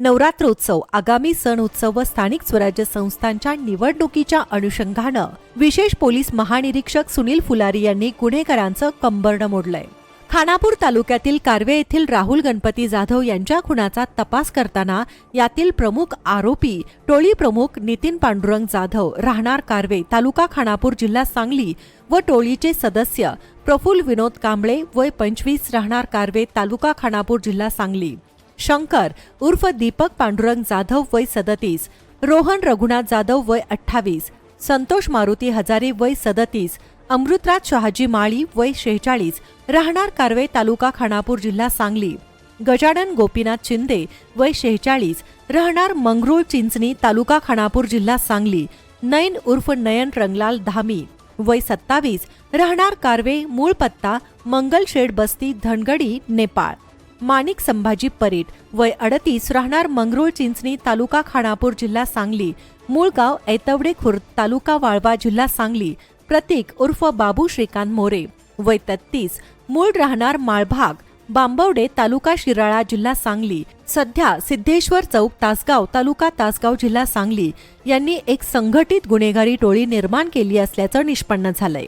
नवरात्रोत्सव आगामी सण उत्सव व स्थानिक स्वराज्य संस्थांच्या निवडणुकीच्या अनुषंगानं विशेष पोलीस महानिरीक्षक सुनील फुलारी यांनी गुन्हेगारांचं कंबरणं मोडलंय. खानापूर तालुक्यातील कारवे येथील राहुल गणपती जाधव यांच्या खुनाचा तपास करताना यातील प्रमुख आरोपी टोळी प्रमुख नितीन पांडुरंग जाधव राहणार कारवे तालुका खानापूर जिल्हा सांगली व टोळीचे सदस्य प्रफुल्ल विनोद कांबळे वय पंचवीस राहणार कार्वे तालुका खानापूर जिल्हा सांगली. शंकर उर्फ दीपक पांडुरंग जाधव वय सदतीस रोहन रघुनाथ जाधव वय अठ्ठावीस संतोष मारुती हजारे वय सदतीस अमृतराज शहाजी माळी वय शेहेचाळीस राहणार कारवे तालुका खानापूर जिल्हा सांगली गजानन गोपीनाथ शिंदे वय शेहेचाळीस राहणार मंगरूळ चिंचणी तालुका खानापूर जिल्हा सांगली नयन उर्फ नयन रंगलाल धामी वय सत्तावीस राहणार कारवे मूळ पत्ता मंगलशेड बस्ती धनगडी नेपाळ. माणिक संभाजी परीट वय अडतीस राहणार मंगरूळ चिंचणी तालुका खानापूर जिल्हा सांगली. मूळ गाव ऐतवडे खुर्द तालुका वाळवा जिल्हा सांगली. प्रतीक उर्फ बाबू श्रीकांत मोरे. वय तत्तीस मूळ राहणार माळभाग बांबवडे तालुका शिराळा जिल्हा सांगली. सध्या सिद्धेश्वर चौक तासगाव तालुका तासगाव जिल्हा सांगली. यांनी एक संघटित गुन्हेगारी टोळी निर्माण केली असल्याचं निष्पन्न झालंय.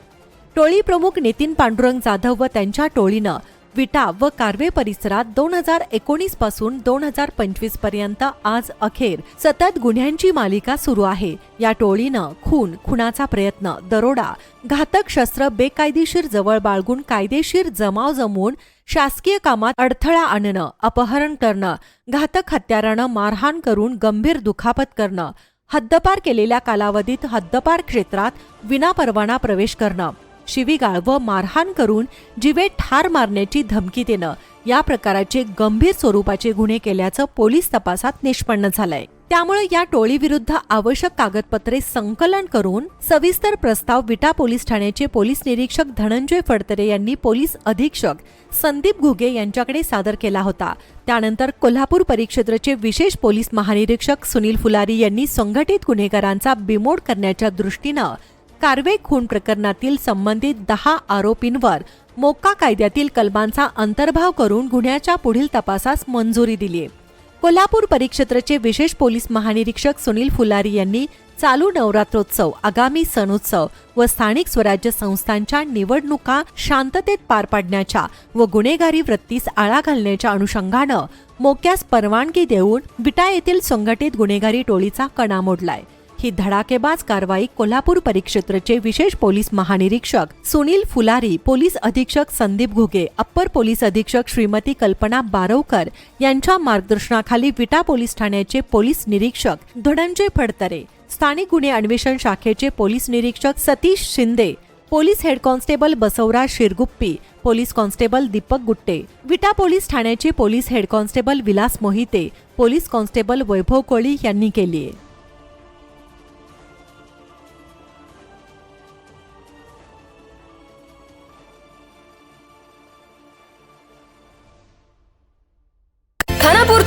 टोळी प्रमुख नितीन पांडुरंग जाधव व त्यांच्या टोळीनं विटा व कार्वे परिसरात दोन हजार एकोणीसपासून दोन हजार पंचवीसपर्यंत आज अखेर सतत गुन्ह्यांची मालिका सुरू आहे. या टोळीनं खून खुनाचा प्रयत्न दरोडा घातक शस्त्र बेकायदेशीर जवळ बाळगून कायदेशीर जमाव जमवून शासकीय कामात अडथळा आणणं अपहरण करणं घातक हत्यारानं मारहाण करून गंभीर दुखापत करणं हद्दपार केलेल्या कालावधीत हद्दपार क्षेत्रात विनापरवाना प्रवेश करणं. शिवीगाळ व मारहाण करून जीवे ठार मारण्याची धमकी देणं या प्रकाराचे गंभीर स्वरूपाचे गुन्हे केल्याचं पोलीस तपासात निष्पन्न झालंय. त्यामुळे या टोळीविरुद्ध आवश्यक कागदपत्रे संकलन करून सविस्तर प्रस्ताव विटा पोलीस ठाण्याचे पोलीस निरीक्षक धनंजय फडतरे यांनी पोलीस अधीक्षक संदीप घुगे यांच्याकडे सादर केला होता. त्यानंतर कोल्हापूर परिक्षेत्राचे विशेष पोलीस महानिरीक्षक सुनील फुलारी यांनी संघटित गुन्हेगारांचा बिमोड करण्याच्या दृष्टीनं कार्वे खून प्रकरणातील संबंधित दहा आरोपींवर मोक्का कायद्यातील कलमांचा अंतर्भाव करून गुन्ह्याच्या पुढील तपासास मंजुरी दिली कोल्हापूर परिक्षेत्राचे विशेष पोलीस महानिरीक्षक सुनील फुलारी यांनी चालू नवरात्रोत्सव आगामी सणोत्सव व स्थानिक स्वराज्य संस्थांच्या निवडणुका शांततेत पार पाडण्याच्या व गुन्हेगारी वृत्तीस आळा घालण्याच्या अनुषंगानं मोक्यास परवानगी देऊन विटा येथील संघटित गुन्हेगारी टोळीचा कणा मोडलाय. ही धडाकेबाज कारवाई कोल्हापूर परिक्षेत्रचे विशेष पोलीस महानिरीक्षक सुनील फुलारी पोलीस अधीक्षक संदीप घुगे अप्पर पोलीस अधीक्षक श्रीमती कल्पना बारवकर यांच्या मार्गदर्शनाखाली विटा पोलीस ठाण्याचे पोलीस निरीक्षक धनंजय फडतरे स्थानिक गुन्हे अन्वेषण शाखेचे पोलीस निरीक्षक Satish Shinde police head constable Basavraj Shirguppi police constable Deepak Gutte Vita police ठाण्याचे police head constable Vilas Mohite police constable Vaibhav Koli यांनी केली आहे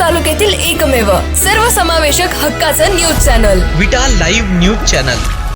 तालुक्यातील एकमेव सर्वसमावेशक हक्काचं news channel. Vita live news channel.